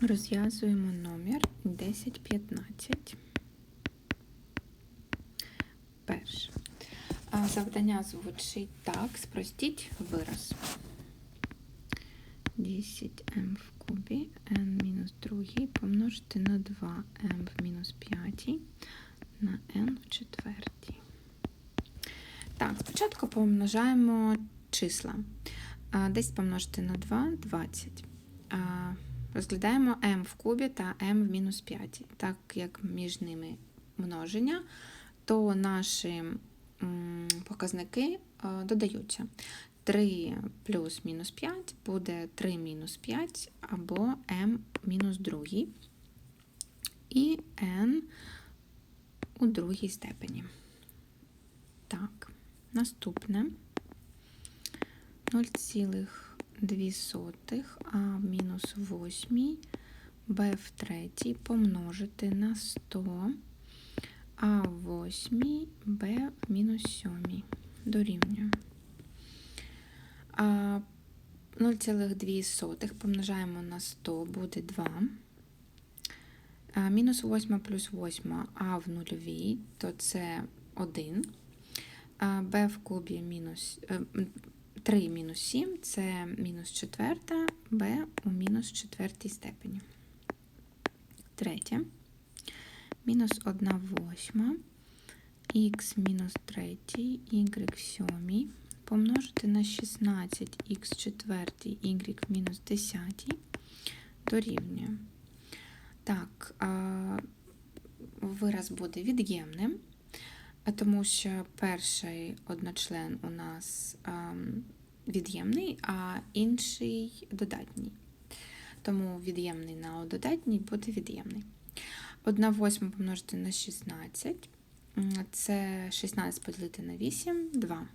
Розв'язуємо номер 1015. Перше. Завдання звучить так. Спростіть вираз. 10m в кубі n мінус другий помножити на 2m в мінус п'ятій на n в четвертій. Так, спочатку помножаємо числа. 10 помножити на 2 20. Розглядаємо m в кубі та m в мінус 5. Так як між ними множення, то наші показники додаються. 3 плюс мінус 5 буде 3 мінус 5 або m мінус другий і n у другій степені. Так, наступне 0,2 а в мінус 8 b в третій помножити на 100 а в 8 b в мінус 7 дорівнює. А 0,2 помножаємо на 100 буде 2. А, мінус 8 плюс 8 а в нульовій, то це 1. А, b в кубі мінус, е, 3 мінус 7 це мінус четверта, b у мінус четвертій степені. Третє. Мінус 1 восьма, х мінус третій, y сьомій помножити на 16х четвертій, y в мінус 10 дорівнює. Так, вираз буде від'ємним, тому що перший одночлен у нас а, від'ємний, а інший додатній. Тому від'ємний на додатній буде від'ємний. 1 восьма помножити на 16. Це 16 поділити на 8, 2.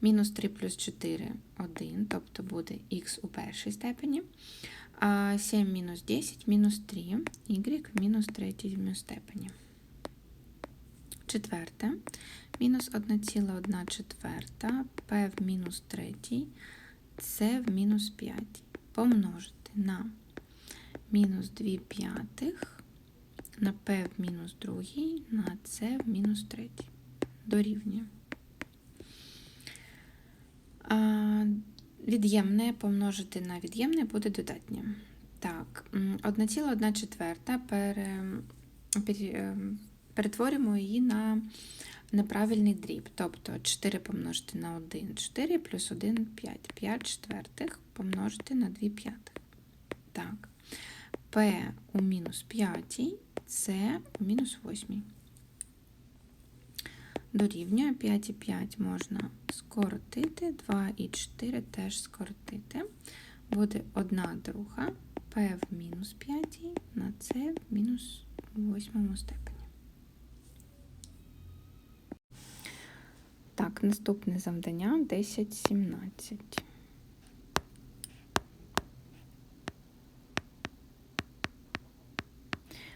Мінус 3 плюс 4 1, тобто буде х у першій степені. А 7 мінус 10 мінус 3, y мінус третій степені. Четверте. Мінус 1,1 четверта, p в мінус третій, c в мінус 5. Помножити на мінус 2 п'ятих, на p в мінус другий, на c в мінус третій. Дорівнює. Від'ємне помножити на від'ємне буде додатнє. Так, 1,1 четверта пере, перетворюємо її на неправильний дріб. Тобто 4 помножити на 1 4 плюс 1 5. 5 четвертих помножити на 2 п'ятих. Так, P у мінус 5, С у мінус 8 дорівнює 5 і 5 можна скоротити, 2 і 4 теж скоротити. Буде 1 друга p в мінус 5 на c в мінус 8 степені. Наступне завдання 10-17.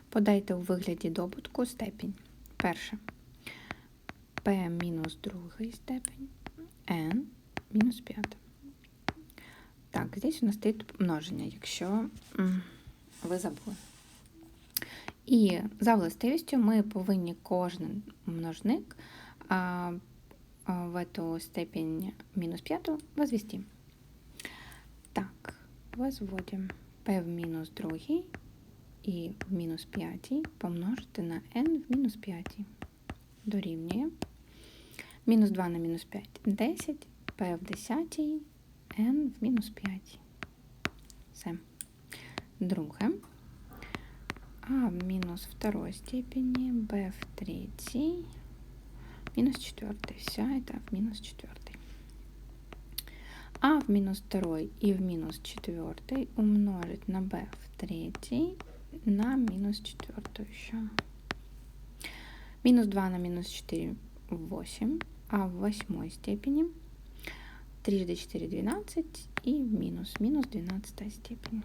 Подайте у вигляді добутку степінь. Перше p мінус другий степень, n мінус 5. Так, здесь у нас стоїть множення, якщо ви забули. І за властивістю ми повинні кожен множник в эту степень мінус 5 возвести. Так, возводим p в мінус другий і в мінус 5 помножити на n в мінус 5 дорівнює. Мінус 2 на мінус 5 10, p в 10, n в мінус 5. Все. Друге. А в мінус второй степени, b в третьей, минус четвертый. Все это в минус четвертый. А в минус второй и в минус четвертый умножить на b в третий на минус четвертую еще. Минус 2 на минус 4 8 а в восьмой степени трижды 4 12 и минус минус 12 степень.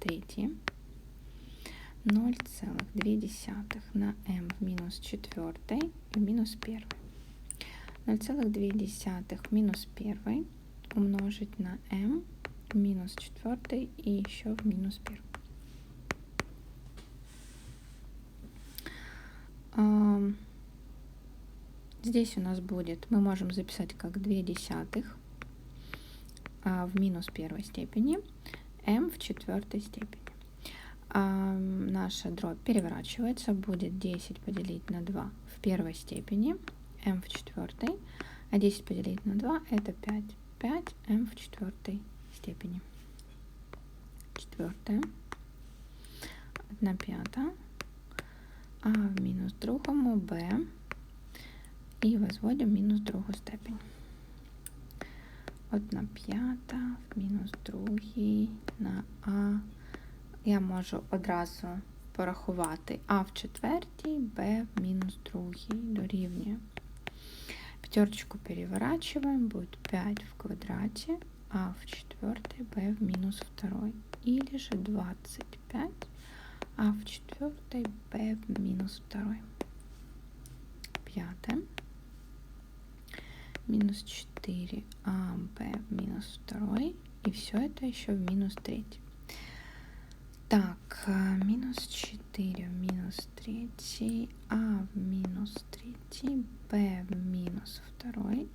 Третье. 0,2 на m в минус 4 и минус 1. 0,2 минус 1 умножить на m в минус четвертый и еще в минус первый. Ам, Здесь у нас будет, мы можем записать как 2 десятых а, в минус первой степени, m в четвертой степени А, наша дробь переворачивается, будет 10 поделить на 2 в первой степени, m в четвертой, а 10 поделить на 2 это 5. 5 m в четвертой степени. Четвертая. 1 п'ята. А в мінус другому b і возводимо мінус другу степень. 1 п'ята в мінус другій на а. Я можу одразу порахувати а в четвертій, b в мінус другій дорівнює. Пятерочку переворачиваем, будет 5 в квадрате, а в четвертой b в минус второй. Или же 25, а в четвертой b в минус второй. Пятое. Минус 4, а b в минус второй. И все это еще в минус третий. Так, а, минус 4 в минус 3, а в минус 3, b в минус 2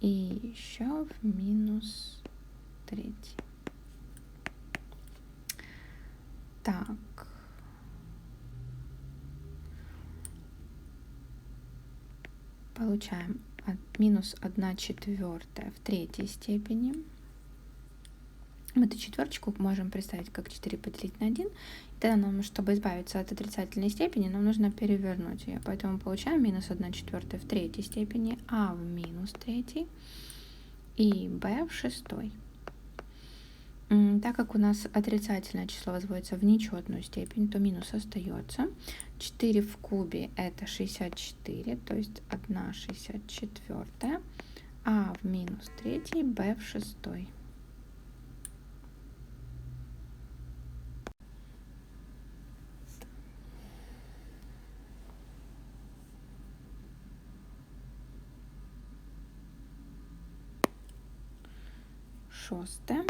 и еще в минус 3. Так. Получаем от минус 1 четвертая в третьей степени. Мы эту четверочку можем представить как 4 поделить на 1. И тогда нам, чтобы избавиться от отрицательной степени, нам нужно перевернуть ее. Поэтому получаем минус 1 четвертая в третьей степени, а в минус третьей и b в шестой. Так как у нас отрицательное число возводится в нечетную степень, то минус остается. 4 в кубе это 64, то есть 1 64, а в минус 3 b в шестой. Шосте.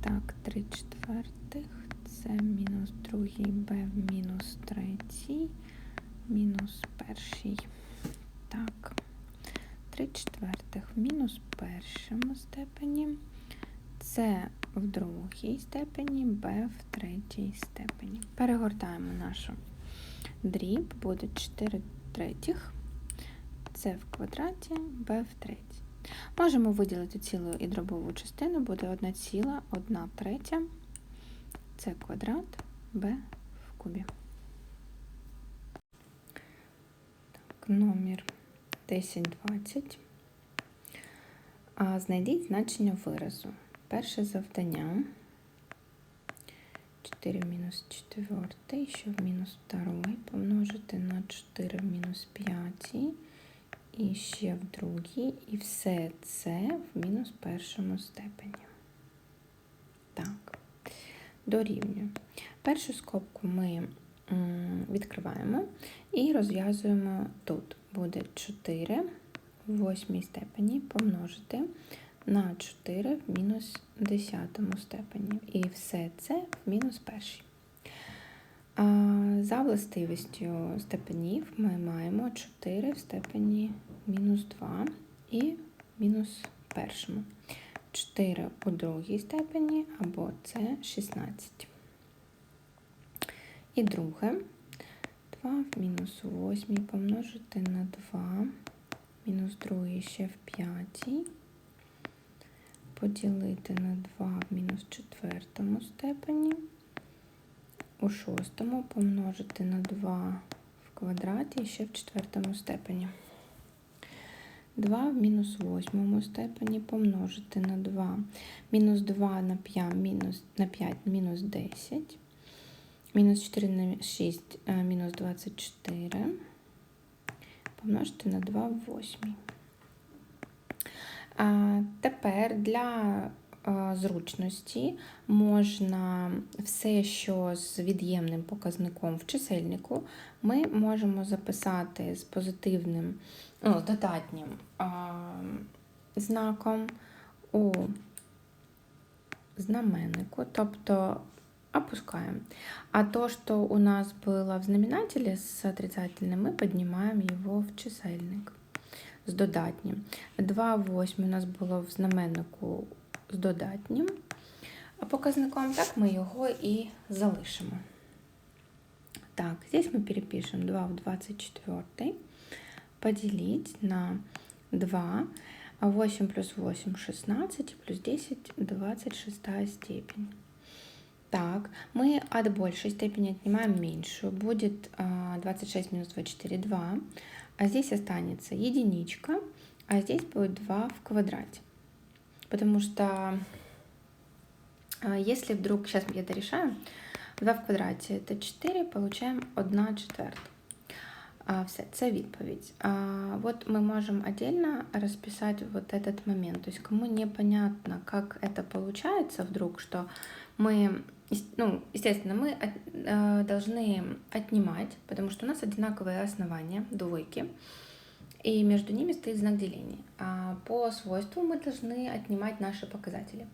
Так, 3 четвертих. Це мінус другий b в мінус третій, мінус перший. Так, 3 четвертих в мінус першому степені. Це в другій степені, b в третій степені. Перегортаємо нашу дріб, буде 4 третіх. Це в квадраті, b в третій. Можемо виділити цілу і дробову частину, буде 1 ціла, 1 третя. Це квадрат b в кубі. Так, номер 1020. А, Знайдіть значення виразу. Перше завдання. 4 в мінус 4, що в мінус 2 помножити на 4 в мінус 5 і ще в другій, і все це в мінус першому степені. Так, дорівнює. Першу скобку ми відкриваємо і розв'язуємо тут. Буде 4 в восьмій степені помножити на 4 в мінус 10 степені. І все це в мінус першій. За властивістю степенів ми маємо 4 в степені мінус 2 і мінус першому. 4 у другій степені або це 16. І друге 2 в мінус 8 помножити на 2, мінус 2 ще в 5, поділити на 2 в мінус 4 степені у шостому помножити на 2 в квадраті і ще в четвертому степені. 2 в мінус восьмому степені помножити на 2. Мінус 2 на 5 мінус, на 5 мінус 10. Мінус 4 на 6 е, мінус 24. Помножити на 2 в восьмій. Тепер для зручності можна все, що з від'ємним показником в чисельнику, ми можемо записати з позитивним ну, з додатнім а, знаком у знаменнику, тобто опускаем. А то, что у нас было в знаменателе с отрицательным, мы поднимаем его в чисельник з додатнім. 2 восьми у нас було в знаменнику з додатнім показником, так ми його і залишимо. Так, здесь мы перепишем 2 в 24 поделить на 2, а 8 плюс 8 16 плюс 10 26 степень. Так, мы от большей степени отнимаем меньшую. Будет а, 26 минус 24 2. А здесь останется единичка, а здесь будет 2 в квадрате Потому что а, если вдруг, сейчас я дорешаю, 2 в квадраті это 4, получаем 1 четверта. А, все, це відповідь. А, вот мы можем отдельно расписать вот этот момент. То есть кому непонятно, как это получается вдруг, что мы, ес- ну, естественно, мы от- э, должны отнимать, потому что у нас одинаковые основания, двойки, и между ними стоит знак деления. А по свойству мы должны отнимать наши показатели.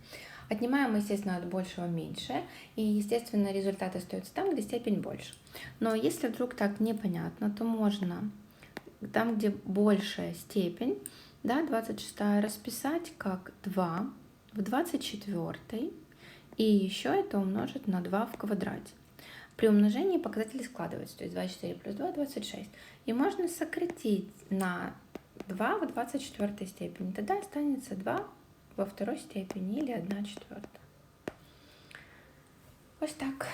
Отнимаем, мы, естественно, от большего меньше, и, естественно, результат остается там, где степень больше. Но если вдруг так непонятно, то можно там, где большая степень, да, 26 расписать как 2 в 24 и еще это умножить на 2 в квадрате. При умножении показатели складываются, то есть 24 плюс 2 – 26. И можно сократить на 2 в 24 степени. Тогда останется 2 во второй степени или 1 четвертая. Ось так.